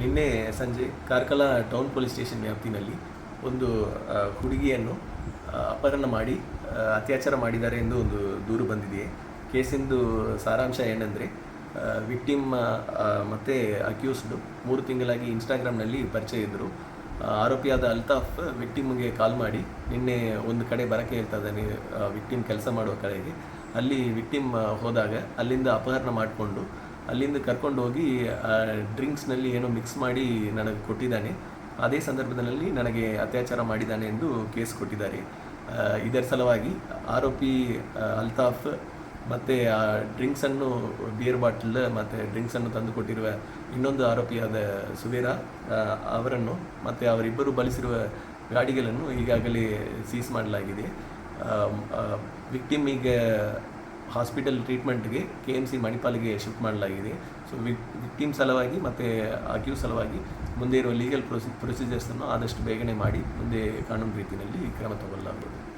ನಿನ್ನೆ ಸಂಜೆ Karkala town police station ವ್ಯಾಪ್ತಿನಲ್ಲಿ ಒಂದು ಹುಡುಗಿಯನ್ನು ಅಪಹರಣ ಮಾಡಿ ಅತ್ಯಾಚಾರ ಮಾಡಿದ್ದಾರೆ ಎಂದು ಒಂದು ದೂರು ಬಂದಿದೆ. ಕೇಸಿಂದು ಸಾರಾಂಶ ಏನಂದರೆ ವಿಕ್ಟಿಮ್ ಮತ್ತು ಅಕ್ಯೂಸ್ಡ್ ಮೂರು ತಿಂಗಳಾಗಿ ಇನ್ಸ್ಟಾಗ್ರಾಮ್ನಲ್ಲಿ ಪರಿಚಯ ಇದ್ದರು. ಆರೋಪಿಯಾದ ಅಲ್ತಾಫ್ ವಿಕ್ಟಿಮ್ಗೆ ಕಾಲ್ ಮಾಡಿ, ನಿನ್ನೆ ಒಂದು ಕಡೆ ಬರಕ್ಕೆ ಹೇಳ್ತಾ ಇದ್ದಾನೆ ವಿಕ್ಟಿಮ್ ಕೆಲಸ ಮಾಡುವ ಕಡೆಗೆ. ಅಲ್ಲಿ ವಿಕ್ಟಿಮ್ ಹೋದಾಗ ಅಲ್ಲಿಂದ ಅಪಹರಣ ಮಾಡಿಕೊಂಡು ಅಲ್ಲಿಂದ ಕರ್ಕೊಂಡು ಹೋಗಿ ಡ್ರಿಂಕ್ಸ್ನಲ್ಲಿ ಏನೋ ಮಿಕ್ಸ್ ಮಾಡಿ ನನಗೆ ಕೊಟ್ಟಿದ್ದಾನೆ. ಅದೇ ಸಂದರ್ಭದಲ್ಲಿ ನನಗೆ ಅತ್ಯಾಚಾರ ಮಾಡಿದ್ದಾನೆ ಎಂದು ಕೇಸ್ ಕೊಟ್ಟಿದ್ದಾರೆ. ಇದರ ಸಲುವಾಗಿ ಆರೋಪಿ ಅಲ್ತಾಫ್ ಮತ್ತು, ಆ ಡ್ರಿಂಕ್ಸನ್ನು ಬಿಯರ್ ಬಾಟಲ್ ಮತ್ತು ಡ್ರಿಂಕ್ಸನ್ನು ತಂದು ಕೊಟ್ಟಿರುವ ಇನ್ನೊಂದು ಆರೋಪಿಯಾದ ಸುವೇರ ಅವರನ್ನು ಮತ್ತು ಅವರಿಬ್ಬರು ಬಳಸಿರುವ ಗಾಡಿಗಳನ್ನು ಈಗಾಗಲೇ ಸೀಸ್ ಮಾಡಲಾಗಿದೆ. ವಿಕ್ಟಿಮ್ ಈಗ ಹಾಸ್ಪಿಟಲ್ ಟ್ರೀಟ್ಮೆಂಟ್ಗೆ ಕೆ ಎಂ ಸಿ ಮಣಿಪಾಲಿಗೆ ಶಿಫ್ಟ್ ಮಾಡಲಾಗಿದೆ. ಸೊ ವಿಕ್ಟಿಮ್ ಸಲುವಾಗಿ ಮತ್ತು ಅಕ್ಯೂ ಸಲುವಾಗಿ ಮುಂದೆ ಇರುವ ಲೀಗಲ್ ಪ್ರೊಸಿ ಪ್ರೊಸೀಜರ್ಸನ್ನು ಆದಷ್ಟು ಬೇಗನೆ ಮಾಡಿ ಮುಂದೆ ಕಾನೂನು ರೀತಿಯಲ್ಲಿ ಕ್ರಮ ತಗೊಳ್ಳಲಾಗುವುದು